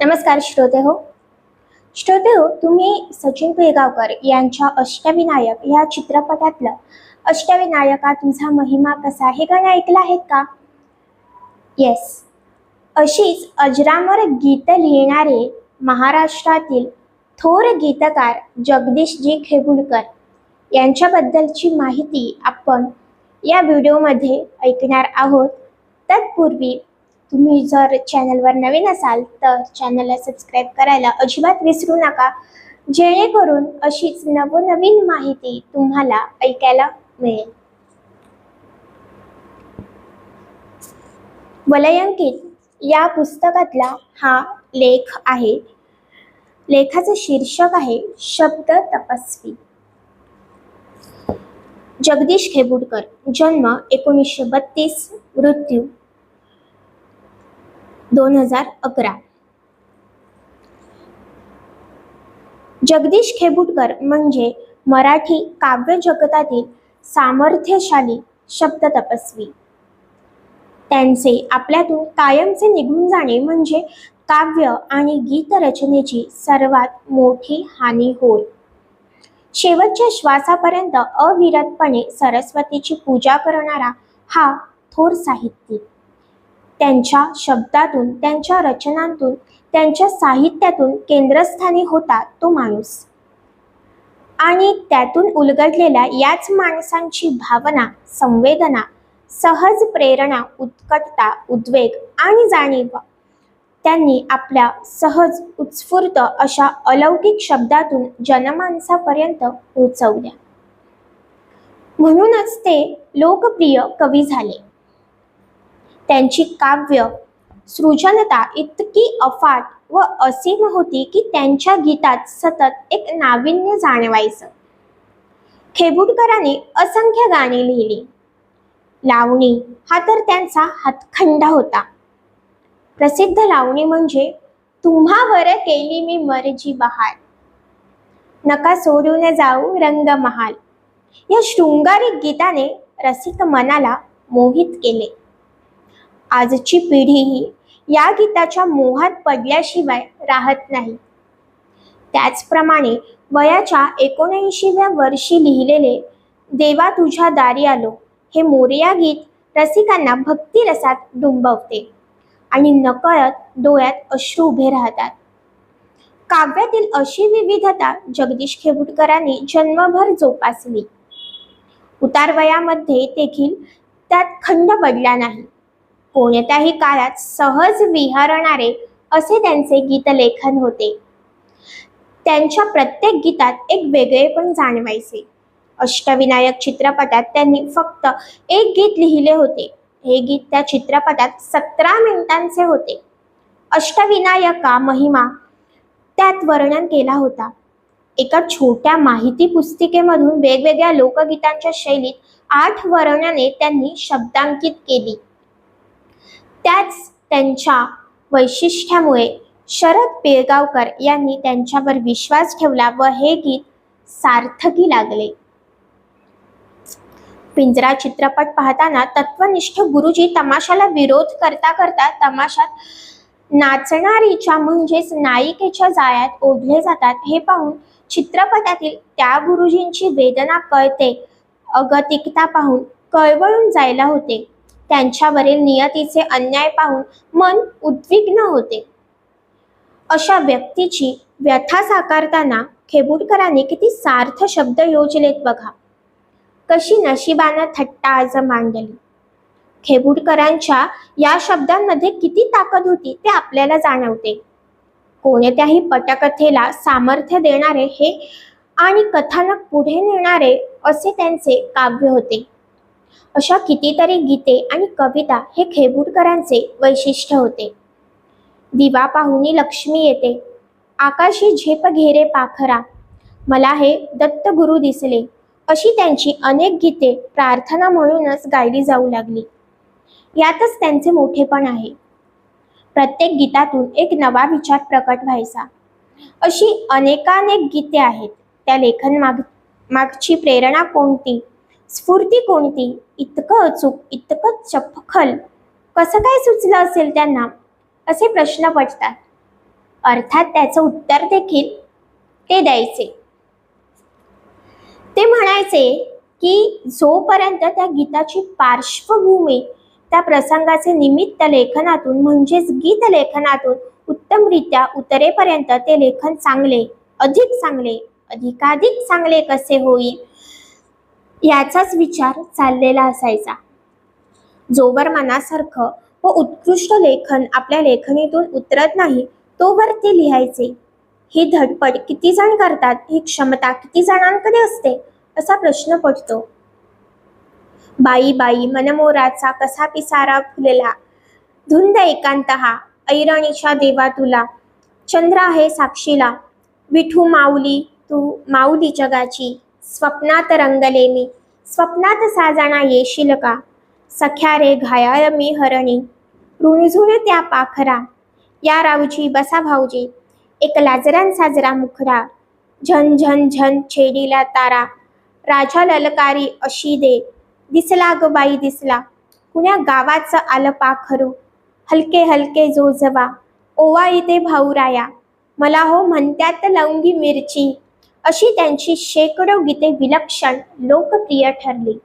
नमस्कार श्रोते हो. श्रोते हो तुम्ही सचिन पिळगावकर यांच्या अष्टविनायक या चित्रपटातलं अष्टविनायका तुझा महिमा कसा हे गाणं ऐकलं आहेत का? येस अशीच अजरामर गीत लिहिणारे महाराष्ट्रातील थोर गीतकार जगदीशजी खेबुलकर यांच्याबद्दलची माहिती आपण या व्हिडिओमध्ये ऐकणार आहोत. तत्पूर्वी तुम्ही जर चॅनलवर नवीन असाल तर चॅनलला सबस्क्राईब करायला अजिबात विसरू नका. जेणेकरून अशीच नवनवीन माहिती तुम्हाला ऐकायला मिळेल. वलयांकित या पुस्तकातला हा लेख आहे. लेखाचं शीर्षक आहे शब्द तपस्वी. जगदीश खेबुडकर जन्म एकोणीसशे बत्तीस मृत्यू दोन हजार अकरा. जगदीश खेबुटकर म्हणजे मराठी काव्य जगतातील सामर्थ्यशाली शब्द तपस्वी. त्यांचे आपल्यातून कायमचे निघून जाणे म्हणजे काव्य आणि गीत रचनेची सर्वात मोठी हानी होय. शेवटच्या श्वासापर्यंत अविरतपणे सरस्वतीची पूजा करणारा हा थोर साहित्यिक. त्यांच्या शब्दातून त्यांच्या रचनांतून त्यांच्या साहित्यातून केंद्रस्थानी होता तो माणूस. आणि त्यातून उलगडलेल्या याच माणसांची भावना संवेदना सहज प्रेरणा उत्कटता उद्वेग आणि जाणीव त्यांनी आपल्या सहज उत्स्फूर्त अशा अलौकिक शब्दातून जनमानसापर्यंत पोचवल्या म्हणूनच ते लोकप्रिय कवी झाले. त्यांची काव्य सृजनता इतकी अफाट व असीम होती की त्यांच्या गीतात सतत एक नाविन्य जाणवायचं. खेबुडकरांनी असंख्य गाणी लिहिली. लावणी हा तर त्यांचा हातखंडा होता. प्रसिद्ध लावणी म्हणजे तुम्हावर केली मी मर्जी बहार नका सोडून जाऊ रंग महाल या शृंगारिक गीताने रसिक मनाला मोहित केले. आजची पिढीही या गीताच्या मोहात पडल्याशिवाय राहत नाही. त्याचप्रमाणे वयाच्या एकोणऐंशीव्या वर्षी लिहिलेले देवा तुझ्या दारी आलो हे मोरया गीत रसिकांना भक्तिरसात डुंबवते आणि नकळत डोळ्यात अश्रू उभे राहतात. काव्यातील अशी विविधता जगदीश खेबुटकरांनी जन्मभर जोपासली. उतारवयामध्ये देखील त्यात खंड पडला नाही. कोणत्याही काळात सहज विहरणारे असे त्यांचे गीतलेखन होते. त्यांच्या प्रत्येक गीतात एक वेगळेपण जाणवायचे. अष्टविनायक चित्रपटात त्यांनी फक्त एक गीत लिहिले होते. हे गीत त्या चित्रपटात सतरा मिनिटांचे होते. अष्टविनायका महिमा त्यात वर्णन केला होता. एका छोट्या माहिती पुस्तिकेमधून वेगवेगळ्या लोकगीतांच्या शैलीत आठ वर्णने त्यांनी शब्दांकित केली. त्याच त्यांच्या वैशिष्ट्यामुळे शरद पिळगावकर यांनी त्यांच्यावर विश्वास ठेवला व हे गीत सार्थकी लागले. पिंजरा चित्रपट पाहताना तत्वनिष्ठ गुरुजी तमाशाला विरोध करता करता तमाशात नाचणारीच्या म्हणजेच नायिकेच्या जाळ्यात ओढले जातात. हे पाहून चित्रपटातील त्या गुरुजींची वेदना कळते. अगतिकता पाहून कळवळून जायला होते. त्यांच्यावरील नियतीचे अन्याय पाहून मन उद्विग्न होते. अशा व्यक्तीची व्यथा साकारताना खेबुडकरांनी किती सार्थ शब्द योजलेत बघा. कशी नशिबानं थट्टा आज मांडली. खेबुडकरांच्या या शब्दांमध्ये किती ताकद होती ते आपल्याला जाणवते. कोणत्याही पटकथेला सामर्थ्य देणारे हे आणि कथानक पुढे नेणारे असे त्यांचे काव्य होते. अशा कितीतरी गीते आणि कविता हे खेबुडकरांचे वैशिष्ट्य होते. दिवा पाहुनी लक्ष्मी येते. आकाशी झेप घेरे पाखरा. मला हे दत्तगुरु दिसले. अशी त्यांची अनेक गीते प्रार्थना म्हणूनच गायली जाऊ लागली. यातच त्यांचे मोठेपण आहे. प्रत्येक गीतातून एक नवा विचार प्रकट व्हायचा. अशी अनेकानेक गीते आहेत. त्या लेखन माग मागची प्रेरणा कोणती? स्फूर्ती कोणती? इतकं अचूक इतकं चपखल. कसं काय सुचलं असेल त्यांना? असे प्रश्न पडतात. अर्थात त्याचं उत्तर देखील ते द्यायचे. ते म्हणायचे की जोपर्यंत त्या गीताची पार्श्वभूमी त्या प्रसंगाचे निमित्त लेखनातून म्हणजेच गीत लेखनातून उत्तमरित्या उतरेपर्यंत ते लेखन चांगले अधिक चांगले अधिकाधिक चांगले कसे होईल? याचाच विचार चाललेला असायचा. जोवर मनासारखं व उत्कृष्ट लेखन आपल्या लेखणीतून उतरत नाही तोवर ते लिहायचे. ही धडपड किती जण करतात? ही क्षमता किती जणांकडे असते? असा प्रश्न पडतो. बाई बाई मनमोराचा कसा पिसारा फुलला? धुंद एकांत हा ऐरणीच्या देवा तुला. चंद्र आहे साक्षीला. विठू माऊली तू माऊली जगाची. स्वप्नात रंगले मी स्वप्नात साजाणा येशील का? सख्या रे घायाळ मी हरणी रुणझुण त्या पाखरा. या रावजी बसा भाऊजी एक लाजरान साजरा मुखरा. झन झन झन छेडीला तारा राजा ललकारी अशी दे. दिसला ग बाई दिसला कुण्या गावाचं आलं पाखरू. हलके हलके जोजवा ओवा इथे भाऊराया. मला हो म्हणत्यात लवंगी मिरची. अशी त्यांची शेकडो गीते विलक्षण लोकप्रिय ठरली.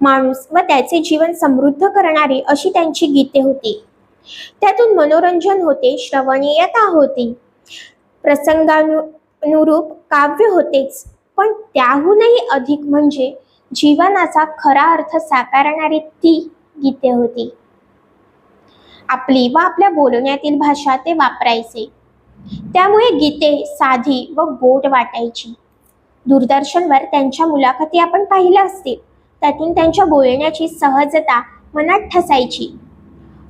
माणूस व त्याचे जीवन समृद्ध करणारी अशी त्यांची गीते होती. त्यातून मनोरंजन होते श्रवणीयता होती. प्रसंगानुरूप काव्य होतेच पण त्याहूनही अधिक म्हणजे जीवनाचा खरा अर्थ साकारणारी ती गीते होती. आपली व आपल्या बोलण्यातील भाषा ते वापरायचे. त्यामुळे गीते साधी व गोड वाटायची. दूरदर्शनवर त्यांच्या मुलाखती आपण पाहिल्या असतील त्यातून त्यांच्या बोलण्याची सहजता मनात ठसायची.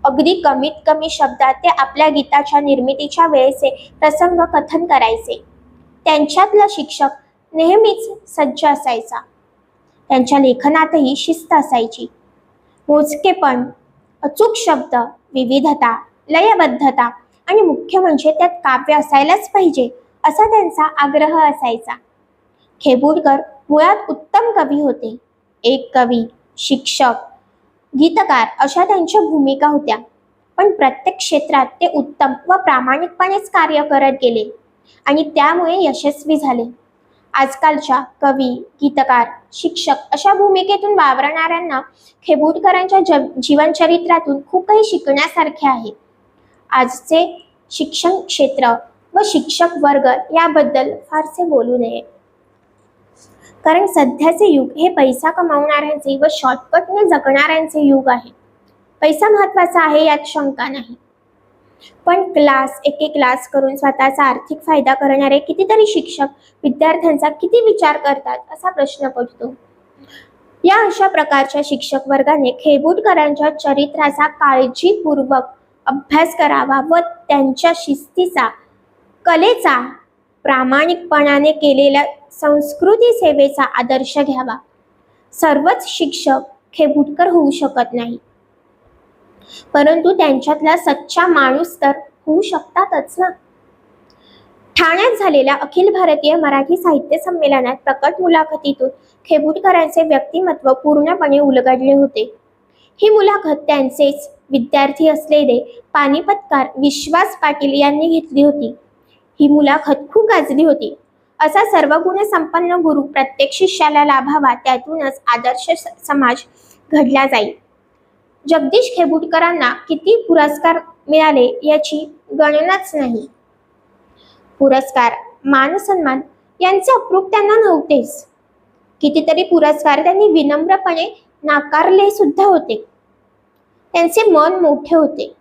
अगदी कमीत कमी शब्दात ते आपल्या गीताच्या निर्मितीच्या वेळेचे प्रसंग कथन करायचे. त्यांच्यातला शिक्षक नेहमीच सज्ज असायचा. त्यांच्या लेखनातही शिस्त असायची. मोजकेपण अचूक शब्द विविधता लयबद्धता आणि मुख्य म्हणजे त्यात काव्य असायलाच पाहिजे असा त्यांचा आग्रह असायचा. खेबूरकर मुळात उत्तम कवी होते. एक कवी शिक्षक गीतकार अशा त्यांच्या भूमिका होत्या. पण प्रत्येक क्षेत्रात ते उत्तम व प्रामाणिकपणेच कार्य करत गेले आणि त्यामुळे यशस्वी झाले. आजकालच्या कवी गीतकार शिक्षक अशा भूमिकेतून वावरणाऱ्यांना खेबूरकरांच्या जीवनचरित्रातून खूप काही शिकण्यासारखे आहे. आजचे शिक्षण क्षेत्र व शिक्षक वर्ग याबद्दल फारसे बोलू नये. कारण सध्याचे युग हे पैसा कमावणाऱ्यांचे व शॉर्टकटने जगणाऱ्यांचे युग आहे. पैसा महत्त्वाचा आहे यात शंका नाही. पण क्लास एक एक क्लास करून स्वतःचा आर्थिक फायदा करणारे कितीतरी शिक्षक विद्यार्थ्यांचा किती विचार करतात असा प्रश्न पडतो. या अशा प्रकारच्या शिक्षक वर्गाने खेबुडकरांच्या चरित्राचा काळजीपूर्वक अभ्यास करावा व त्यांच्या शिस्तीचा कलेचा प्रामाणिकपणाने केलेल्या संस्कृती सेवेचा आदर्श घ्यावा. सर्वच शिक्षक खेबुटकर होऊ शकत नाही. परंतु त्यांच्यातला सच्चा माणूस तर होऊ शकतातच ना. ठाण्यात झालेल्या अखिल भारतीय मराठी साहित्य संमेलनात प्रकट मुलाखतीतून खेबुटकरांचे व्यक्तिमत्व पूर्णपणे उलगडले होते. ही मुलाखत त्यांचेच विद्यार्थी असलेले पानिपतकार विश्वास पाटील यांनी घेतली होती. ही मुलाखत खूप गाजली होती. असा सर्व संपन्न गुरु प्रत्येक शिष्याला लाभावा त्यातूनच आदर्श समाज घडला जाईल. जगदीश खेबुडकरांना किती पुरस्कार मिळाले याची गणनाच नाही. पुरस्कार मान सन्मान यांचे अप्रूप त्यांना नव्हतेच. कितीतरी पुरस्कार त्यांनी विनम्रपणे नाकारले सुद्धा होते. त्यांचे मन मोठे होते.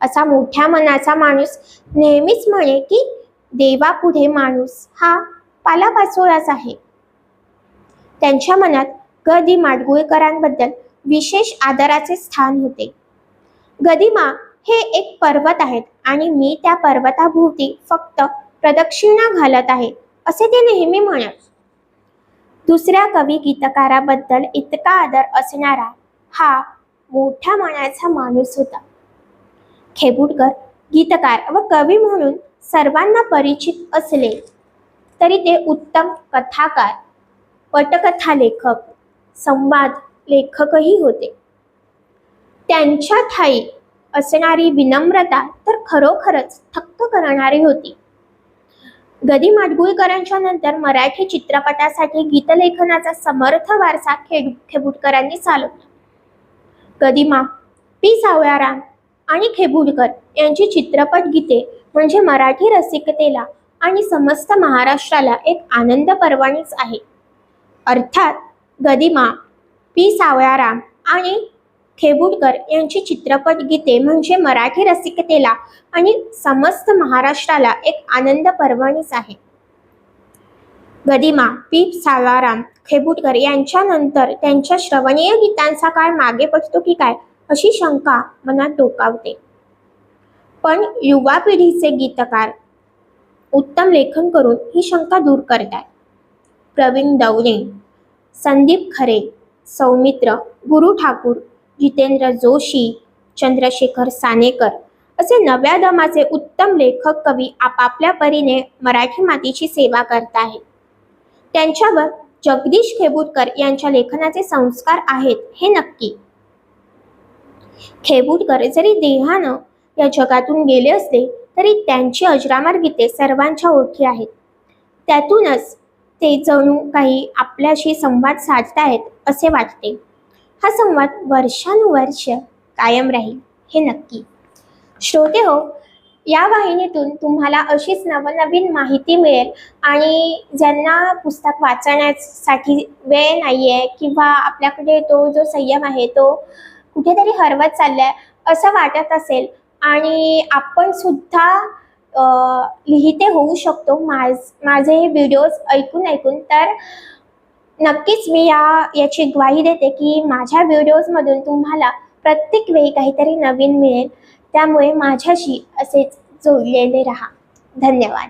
असा मोठ्या मनाचा माणूस नेहमीच म्हणे की देवापुढे माणूस हा पालापाचोळाच आहे. त्यांच्या मनात गदी माडगुळकरांबद्दल विशेष आदराचे स्थान होते. गदिमा हे एक पर्वत आहेत आणि मी त्या पर्वताभोवती फक्त प्रदक्षिणा घालत आहे असे ते नेहमी म्हणत. दुसऱ्या कवी गीतकाराबद्दल इतका आदर असणारा हा मोठ्या मनाचा माणूस होता. खेबुडकर गीतकार व कवी म्हणून सर्वांना परिचित असले तरी ते उत्तम कथाकार पटकथा लेखक संवाद लेखकही होते. त्यांच्या ठाई असणारी विनम्रता तर खरोखरच थक्क करणारी होती. गदी माडगुळकरांच्या नंतर मराठी चित्रपटासाठी गीतलेखनाचा समर्थ वारसा खेड खेबुडकरांनी चालवला. गदिमा पी सावळाराम आणि खेबुलकर यांची चित्रपट गीते म्हणजे मराठी रसिकतेला आणि समस्त महाराष्ट्राला एक आनंद पर्वणीच आहे. अर्थात गदिमा पी सावळाराम आणि खेबुलकर यांची चित्रपट गीते म्हणजे मराठी रसिकतेला आणि समस्त महाराष्ट्राला एक आनंद पर्वणीच आहे. गदिमा पी सालाराम खेबुटकर यांच्यानंतर त्यांच्या श्रवणीय गीतांचा काळ मागे पडतो की काय अशी शंका मनात डोकावते. पण युवा पिढीचे गीतकार उत्तम लेखन करून ही शंका दूर करतात. प्रवीण दवणे संदीप खरे सौमित्र गुरु ठाकूर जितेंद्र जोशी चंद्रशेखर सानेकर असे नव्या दमाचे उत्तम लेखक कवी आपापल्या परीने मराठी मातीची सेवा करत आहेत. त्यांच्यावर जगदीश खेबूरकर यांच्या लेखनाचे संस्कार आहेत हे नक्की. खेबूरकर जरी देहानं या जगातून गेले असले तरी त्यांची अजरामर गीते सर्वांच्या ओळखी आहेत. त्यातूनच ते जणू काही आपल्याशी संवाद साधतायत असे वाटते. हा संवाद वर्षानुवर्ष कायम राहील हे नक्की. श्रोते हो या वाहिनीतून तुम्हाला अशीच नवनवीन माहिती मिळेल. आणि ज्यांना पुस्तक वाचण्यासाठी वेळ नाही आहे किंवा आपल्याकडे तो जो संयम आहे तो कुठेतरी हरवत चाललाय असं वाटत असेल. आणि आपण सुद्धा लिहिते होऊ शकतो. माझ माझे हे व्हिडिओज ऐकून ऐकून तर नक्कीच मी या याची ग्वाही देते की माझ्या व्हिडिओजमधून तुम्हाला प्रत्येक वेळी काहीतरी नवीन मिळेल. त्यामुळे माझ्याशी असेच जोडलेले राहा. धन्यवाद.